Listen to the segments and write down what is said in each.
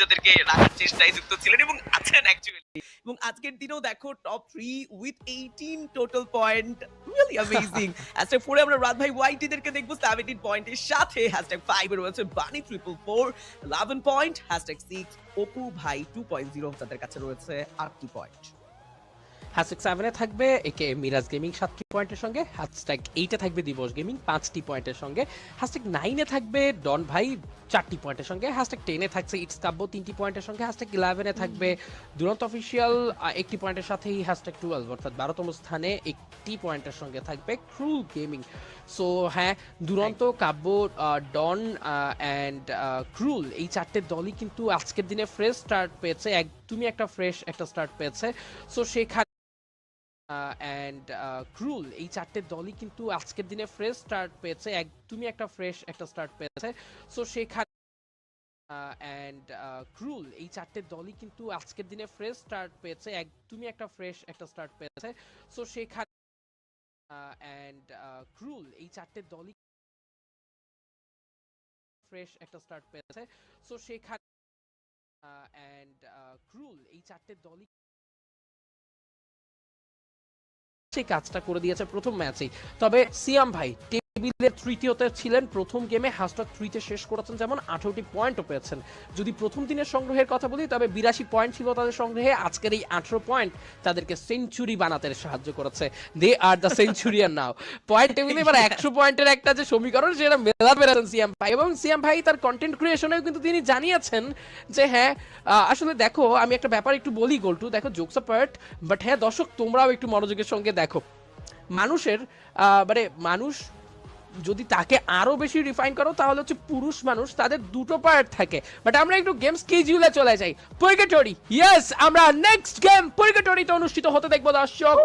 নিজেদেরকে রাখার চেষ্টায় যুক্ত ছিলেন এবং আছেন অ্যাকচুয়ালি এবং আজকের দিনেও দেখো top three with eighteen total point really amazing hashtag ফোরে আমরা রাত ভাই ওয়াইটিদেরকে দেখব সেভেন্টিন পয়েন্টের সাথে। হ্যাশট্যাগ ফাইভে রয়েছে Bani triple four eleven point hashtag six Apu ভাই টু পয়েন্ট জিরো তাদের কাছে রয়েছে আটটি পয়েন্ট হ্যাশট্যাগ সেভেনে থাকবে একে মিরাজ গেমিং সাতটি পয়েন্টের সঙ্গে হ্যাশট্যাগ এইটে থাকবে দিবস গেমিং পাঁচটি পয়েন্টের সঙ্গে হ্যাশট্যাগ নাইনে থাকবে ডন ভাই চারটি পয়েন্টের সঙ্গে হ্যাশট্যাগ টেনে থাকছে ইটস কাব্য তিনটি পয়েন্টের সঙ্গে হ্যাশট্যাগ ইলেভেনে থাকবে দুরন্ত অফিসিয়াল একটি পয়েন্টের সাথেই হ্যাশট্যাগ টুয়েলভ অর্থাৎ বারোতম স্থানে একটি পয়েন্টের সঙ্গে থাকবে ক্রুল গেমিং সো হ্যাঁ দুরন্ত কাব্য ডন অ্যান্ড ক্রুল এই চারটে দলই কিন্তু আজকের দিনে ফ্রেশ স্টার্ট পেয়েছে একদমই একটা ফ্রেশ একটা স্টার্ট পেয়েছে। সো সেখানে অ্যান্ড ক্রুল এই চারটে দলই কিন্তু আজকের দিনে ফ্রেশ স্টার্ট পেয়েছে। একদমই একটা ফ্রেশ একটা স্টার্ট পেয়েছে। সো সেখানে অ্যান্ড ক্রুল এই চারটে দলই কিন্তু আজকের দিনে ফ্রেশ স্টার্ট পেয়েছে। একদমই একটা ফ্রেশ একটা স্টার্ট পেয়েছে। সো সেখানে অ্যান্ড ক্রুল এই চারটে দলই ফ্রেশ একটা স্টার্ট পেয়েছে। সো সেখানে অ্যান্ড ক্রুল এই চারটে দলই সেই কাজটা করে দিয়েছে প্রথম ম্যাচেই। তবে সিয়াম ভাই টেবিলের তৃতীয়তে ছিলেন। প্রথম গেমে হাস্টার থ্রিতে শেষ করেছেন, যেমন আঠারোটি পয়েন্টও পেয়েছেন। যদি প্রথম দিনের সংগ্রহের কথা বলি, তবে বিরাশি পয়েন্ট ছিল তাদের সংগ্রহে। আজকের এই আঠারো পয়েন্ট তাদেরকে সেঞ্চুরি বানাতে সাহায্য করেছে। They are the centurion now point টেবিলে এবার একশো পয়েন্টের একটা যে সমীকরণ, সেটা মেলা পেরেছেন সিয়াম ভাই। এবং সিয়াম ভাই তার কন্টেন্ট ক্রিয়েশনেও কিন্তু তিনি জানিয়েছেন যে হ্যাঁ আসলে দেখো, আমি একটা ব্যাপার একটু বলি গোল্টু। দেখো জোকস পার্ট বাট হ্যাঁ দর্শক, তোমরাও একটু মনোযোগের সঙ্গে দেখো। মানুষের মানে মানুষ যদি তাকে আরও বেশি রিফাইন করো তাহলে হচ্ছে পুরুষ মানুষ তাদের দুটো পার্ট থাকে। বাট আমরা একটু গেম কেজিউলে চলে যাই। পরিগেটরি ইয়েস আমরা নেক্সট গেম পরিগেটরিতে অনুষ্ঠিত হতে দেখব দর্শক।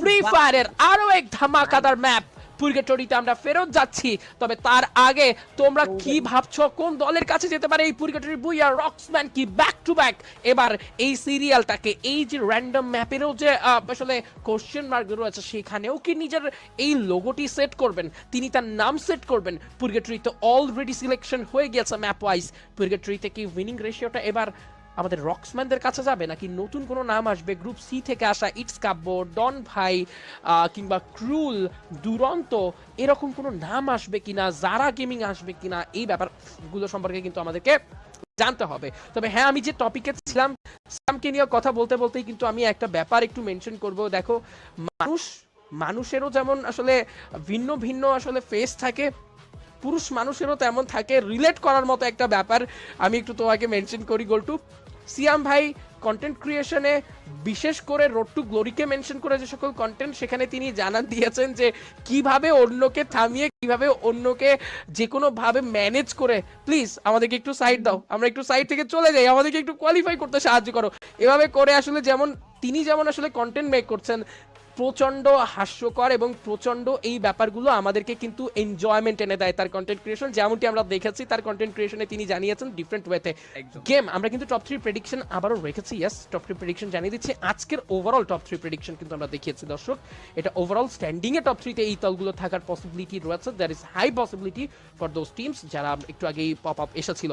ফ্রি ফায়ারের আরও এক ধামাকাদার ম্যাপ পুরগেটরিতে আমরা ফেরত যাচ্ছি। তবে তার আগে তোমরা কি ভাবছ কোন দলের কাছে যেতে পারে এই পুরগেটরি বুইয়া রক্সম্যান কি ব্যাক টু ব্যাক এবার এই সিরিয়ালটাকে, এই যে র্যান্ডম ম্যাপেরও যে আসলে কোশ্চেন মার্ক রয়েছে সেখানেও কি নিজের এই লোগোটি সেট করবেন? তিনি তার নাম সেট করবেন। পুরগেটরি তো অলরেডি সিলেকশন হয়ে গেছে ম্যাপ ওয়াইজ পুরগেটরিতে কি উইনিং রেশিওটা এবার আমাদের রক্সম্যানদের কাছে যাবে নাকি নতুন কোনো নাম আসবে? গ্রুপ সি থেকে আসা ইটস কাব্য, ডন ভাই কিংবা ক্রুল, দুরন্ত, এরকম কোনো নাম আসবে কিনা? জারা গেমিং আসবে কিনা? এই ব্যাপারগুলো সম্পর্কে কিন্তু আমাদেরকে জানতে হবে। তবে হ্যাঁ আমি যে টপিকে ছিলাম, সামকে নিয়ে কথা বলতে বলতেই কিন্তু আমি একটা ব্যাপার একটু মেনশন করব। দেখো, মানুষ, মানুষেরও যেমন আসলে ভিন্ন ভিন্ন আসলে ফেস থাকে, পুরুষ মানুষেরও তেমন থাকে। রিলেট করার মতো একটা ব্যাপার আমি একটু তোমাকে মেনশন করি, গোলটু। সিয়াম ভাই কন্টেন্ট ক্রিয়েশনে বিশেষ করে রোড টু গ্লোরিকে মেনশন করে যে সকল কন্টেন্ট সেখানে তিনি জানান দিয়েছেন যে কীভাবে অন্যকে থামিয়ে, কীভাবে অন্যকে যে কোনো ভাবে ম্যানেজ করে। প্লিজ আমাদেরকে একটু সাইড দাও। আমরা একটু সাইড থেকে চলে যাই। আমাদেরকে একটু কোয়ালিফাই করতে সাহায্য করো। এভাবে করে আসলে যেমন, তিনি যেমন আসলে কন্টেন্ট মেক করছেন প্রচণ্ড হাস্যকর এবং প্রচণ্ড এই ব্যাপারগুলো আমাদেরকে কিন্তু এনজয়মেন্ট এনে দেয় তার কন্টেন্ট ক্রিয়েশন যেমনটি আমরা দেখেছি তার কন্টেন্ট ক্রিয়েশনে তিনি জানিয়েছেন ডিফারেন্ট ওয়েতে গেম আমরা কিন্তু টপ থ্রি প্রেডিকশন আবারও রেখেছি ইয়েস টপ থ্রি প্রেডিকশন জানিয়ে দিচ্ছি। আজকের ওভারঅল টপ থ্রি প্রেডিকশন কিন্তু আমরা দেখিয়েছি দর্শক। এটা ওভারঅল স্ট্যান্ডিং এ টপ থ্রিতে এই দলগুলো থাকার পসিবিলিটি রয়েছে। There is high possibility for those teams যারা একটু আগেই পপ আপ এসেছিল।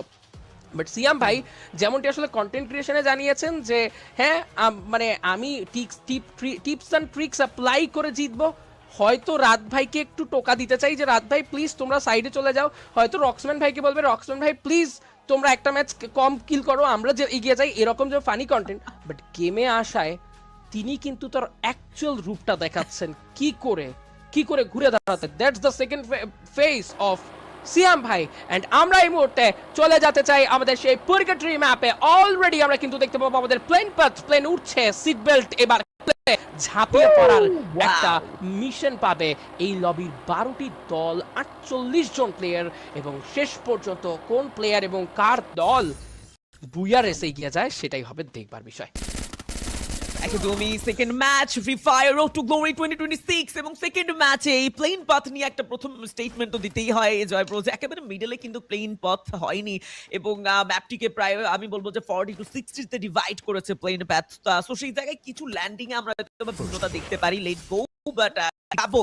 বাট সিয়াম ভাই, যেমনটি আসলে কন্টেন্ট ক্রিয়েশনে জানিয়েছেন যে হ্যাঁ মানে আমি tips tip tips and tricks apply করে জিতবো। হয়তো রাত ভাইকে একটু টোকা দিতে চাই যে, রাত ভাই প্লিজ তোমরা সাইডে চলে যাও। হয়তো রক্সম্যান ভাইকে বলবে রক্সম্যান ভাই প্লিজ তোমরা একটা ম্যাচ কম কিল করো, আমরা যে এগিয়ে যাই, এরকম যে ফানি কন্টেন্ট বাট গেমে আসায় তিনি কিন্তু তার অ্যাকচুয়াল রূপটা দেখাচ্ছেন। কি করে? কি করে ঘুরে দাঁড়াতে? That's the second face off Siam ভাই এন্ড আমরা এই মুহূর্তে চলে যেতে চাই আমাদের সেই পুরগেটরি ম্যাপে অলরেডি আমরা কিন্তু দেখতে পাবো আমাদের প্লেন পাথ প্লেন উঠছে সিট বেল্ট এবার ঝাঁপিয়ে পড়ার একটা মিশন পাবে এই লবির বারোটি দল আটচল্লিশ জন প্লেয়ার এবং শেষ পর্যন্ত কোন প্লেয়ার এবং কার দল বুয়া রেসে এগিয়ে যায় সেটাই হবে দেখবার বিষয়। একদমই second match free fire O to glory twenty twenty six এবং সেকেন্ড ম্যাচে এই প্লেন পথ নিয়ে একটা প্রথম স্টেটমেন্ট তো দিতেই হয়, জয় ব্রোজ একেবারে মিডলে কিন্তু প্লেন পথ হয়নি এবং ম্যাপটিকে প্রায়, আমি বলব যে ফর্টি টু সিক্সটিতে ডিভাইড করেছে প্লেন প্যাথ সো সেই জায়গায় কিছু ল্যান্ডিং এ আমরা ভিন্নতা দেখতে পারি লেট গো বাট যাব।